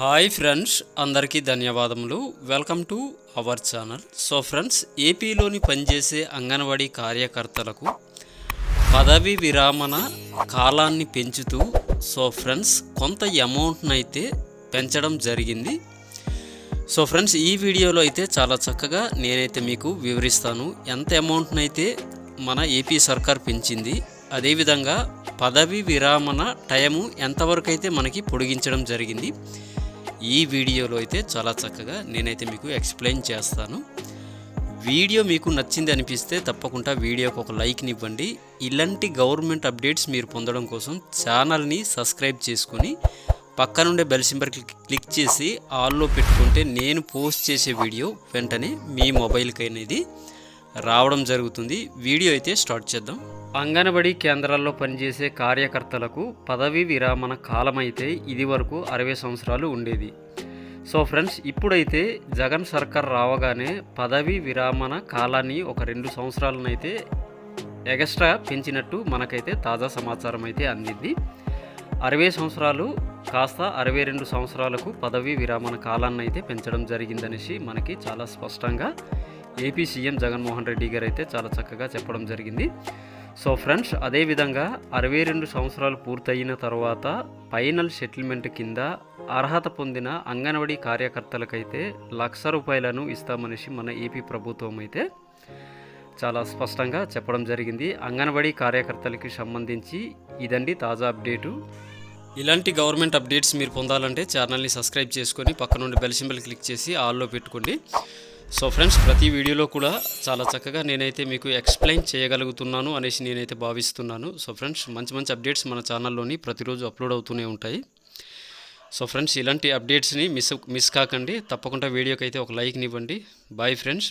Hi friends అందరికీ ధన్యవాదములు. Welcome to our channel so friends ఏపీలోని పనిచేసే అంగన్వాడీ కార్యకర్తలకు పదవి విరామణ కాలాన్ని పెంచుతూ సో ఫ్రెండ్స్ కొంత అమౌంట్నైతే పెంచడం జరిగింది. సో ఫ్రెండ్స్ ఈ వీడియోలో అయితే చాలా చక్కగా నేనైతే మీకు వివరిస్తాను. ఎంత అమౌంట్నైతే మన ఏపీ సర్కార్ పెంచింది అదేవిధంగా పదవి విరామణ టైము ఎంతవరకు అయితే మనకి పొడిగించడం జరిగింది. ఈ వీడియోలో అయితే చాలా చక్కగా నేనైతే మీకు ఎక్స్ప్లెయిన్ చేస్తాను. వీడియో మీకు నచ్చింది అనిపిస్తే తప్పకుండా వీడియోకి ఒక లైక్ని ఇవ్వండి. ఇలాంటి గవర్నమెంట్ అప్డేట్స్ మీరు పొందడం కోసం ఛానల్ని సబ్స్క్రైబ్ చేసుకుని పక్కనుండే బెల్ సింబర్ క్లిక్ చేసి ఆల్లో పెట్టుకుంటే నేను పోస్ట్ చేసే వీడియో వెంటనే మీ మొబైల్కి అనేది రావడం జరుగుతుంది. వీడియో అయితే స్టార్ట్ చేద్దాం. అంగన్వాడీ కేంద్రాల్లో పనిచేసే కార్యకర్తలకు పదవీ విరామణ కాలం అయితే ఇది వరకు అరవై సంవత్సరాలు ఉండేది. సో ఫ్రెండ్స్ ఇప్పుడైతే జగన్ సర్కార్ రావగానే పదవీ విరామణ కాలాన్ని ఒక రెండు సంవత్సరాలనైతే ఎగస్ట్రా పెంచినట్టు మనకైతే తాజా సమాచారం అయితే అందింది. అరవై సంవత్సరాలు కాస్త అరవై రెండు సంవత్సరాలకు పదవీ విరామణ కాలాన్ని అయితే పెంచడం జరిగిందనేసి మనకి చాలా స్పష్టంగా ఏపీ సీఎం జగన్మోహన్ రెడ్డి గారు అయితే చాలా చక్కగా చెప్పడం జరిగింది. సో ఫ్రెండ్స్ అదేవిధంగా అరవై రెండు సంవత్సరాలు పూర్తయిన తర్వాత ఫైనల్ సెటిల్మెంట్ కింద అర్హత పొందిన అంగన్వాడీ కార్యకర్తలకైతే లక్ష రూపాయలను ఇస్తామనేసి మన ఏపీ ప్రభుత్వం అయితే చాలా స్పష్టంగా చెప్పడం జరిగింది. అంగన్వాడీ కార్యకర్తలకి సంబంధించి ఇదండి తాజా అప్డేటు. ఇలాంటి గవర్నమెంట్ అప్డేట్స్ మీరు పొందాలంటే ఛానల్ని సబ్స్క్రైబ్ చేసుకొని పక్కనుండి బెల్ సింబల్ క్లిక్ చేసి ఆల్లో పెట్టుకోండి. సో ఫ్రెండ్స్ ప్రతి వీడియోలో కూడా చాలా చక్కగా నేనైతే మీకు ఎక్స్ప్లెయిన్ చేయగలుగుతున్నాను అనేసి నేనైతే భావిస్తున్నాను. సో ఫ్రెండ్స్ మంచి మంచి అప్డేట్స్ మన ఛానల్లోని ప్రతిరోజు అప్లోడ్ అవుతూనే ఉంటాయి. సో ఫ్రెండ్స్ ఇలాంటి అప్డేట్స్ని మిస్ మిస్ కాకండి. తప్పకుండా వీడియోకి అయితే ఒక లైక్ని ఇవ్వండి. Bye friends